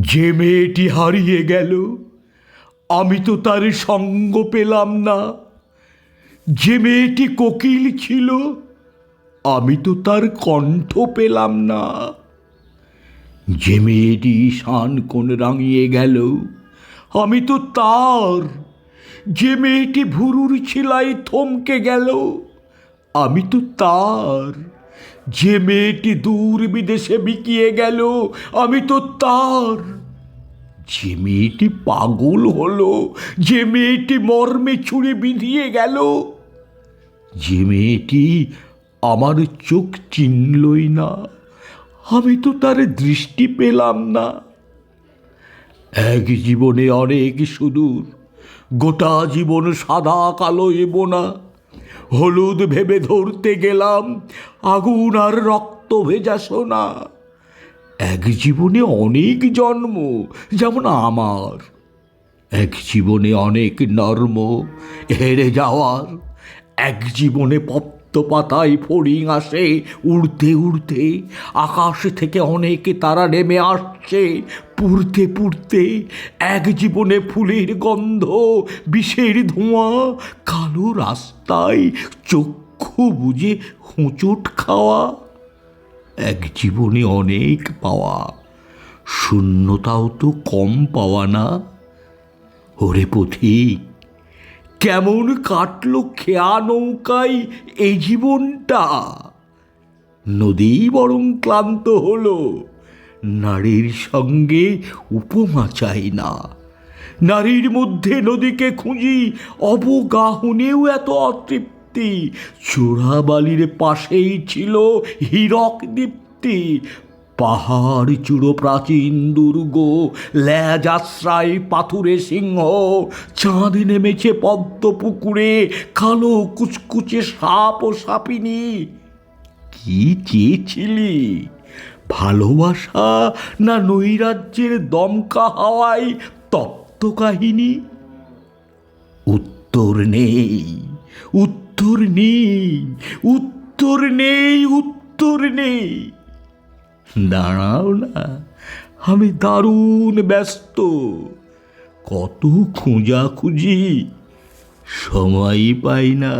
যে মেয়েটি হারিয়ে গেল, আমি তো তার সঙ্গ পেলাম না। যে মেয়েটি কোকিল ছিল, আমি তো তার কণ্ঠ পেলাম না। যে মেয়েটি শান কোণ রাঙিয়ে গেল, আমি তো তার। যে মেয়েটি ভুরুর ছিলাই থমকে গেল, আমি তো তার। যে মেয়েটি দূর বিদেশে বিকিয়ে গেল, আমি তো তার। যে মেয়েটি পাগল হলো, যে মেয়েটি মর্মে ছুঁড়ে বিঁধিয়ে গেল, যে মেয়েটি আমার চোখ চিনলই না, আমি তো তার দৃষ্টি পেলাম না। এক জীবনে অনেক সুদূর, গোটা জীবন সাদা কালো এব না হলুদ ভেবে ধরতে গেলাম, আগুন আর রক্ত ভেজা সোনা। এক জীবনে অনেক জন্ম, যেমন আমার। এক জীবনে অনেক নর্ম, হেরে যাওয়ার। এক জীবনে পপ্ত পাতায় ফড়িং আসে উড়তে উড়তে আকাশ থেকে অনেকে তারা নেমে আসছে, পুড়তে পুড়তে। এক জীবনে ফুলের গন্ধ, বিষের ধোঁয়া, কালো রাস্তায় চক্ষু বুঝে হুঁচট খাওয়া। এক জীবনে অনেক পাওয়া, শূন্যতাও তো কম পাওয়া না। ওরে পথিক কেমন কাটল খেয়া নৌকায় এই জীবনটা? নদী বরং ক্লান্ত হলো, নারীর সঙ্গে উপমা চাই না। নারীর মধ্যে নদীকে খুঁজি অবগাহনেও এত অতৃপ্তি। চোরাবালির পাশেই ছিল হীরক দীপ্তি পাহাড় চূড়ো প্রাচীন দুর্গ ল্যাজ আশ্রায় পাথুরে সিংহ, চাঁদ নেমেছে পদ্ম পুকুরে, কালো কুচকুচে সাপ ও সাপিনী। কি চেয়েছিলি? ভালোবাসা না নৈরাজ্যের দমকা হাওয়ায় তপ্ত কাহিনী? উত্তর নেই উত্তর নেই উত্তর নেই উত্তর নেই। দাঁড়াও না আমি দারুণ ব্যস্ত। কত খোঁজাখুঁজি সময়ই পাই না।